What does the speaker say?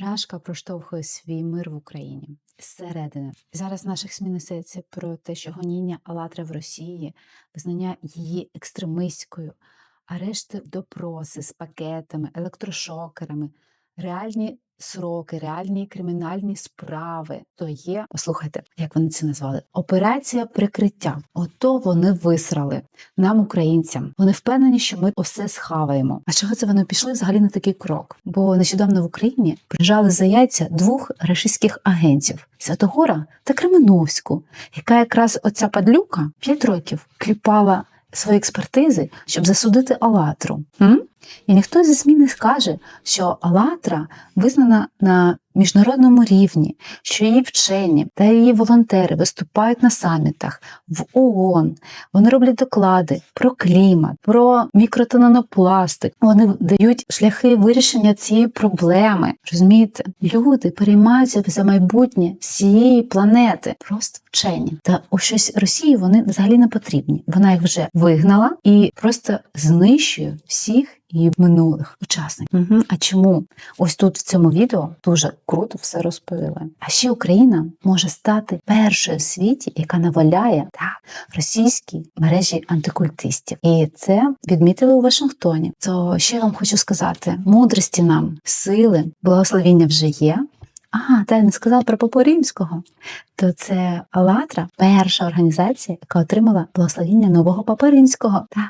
Рашка проштовхує свій мир в Україні зсередини. Зараз наших СМІ несеться про те, що гоніння Алатри в Росії, визнання її екстремистською, арешти допроси з пакетами, електрошокерами, реальні сроки, реальні кримінальні справи. То є, послухайте, як вони це назвали? Операція прикриття. Ото вони висрали нам, українцям. Вони впевнені, що ми усе схаваємо. А чого це вони пішли взагалі на такий крок? Бо нещодавно в Україні прижали за яйця двох рашистських агентів Святогора та Кременовську, яка якраз оця падлюка 5 років кліпала свої експертизи, щоб засудити Алатру. М? І ніхто зі СМІ не скаже, що Алатра визнана на міжнародному рівні, що її вчені та її волонтери виступають на самітах в ООН. Вони роблять доклади про клімат, про мікротонопластик. Вони дають шляхи вирішення цієї проблеми. Розумієте, люди переймаються за майбутнє всієї планети, просто вчені. Та у щось Росії вони взагалі не потрібні. Вона їх вже вигнала і просто знищує всіх її минулих учасників. Угу. А чому? Ось тут в цьому відео дуже круто все розповіли. А ще Україна може стати першою в світі, яка наваляє та російській мережі антикультистів. І це відмітили у Вашингтоні. То ще я вам хочу сказати: мудрості нам, сили, благословіння вже є. А, та я не сказала про Папу Римського. То це Алатра, перша організація, яка отримала благословіння нового Папи Римського. Так.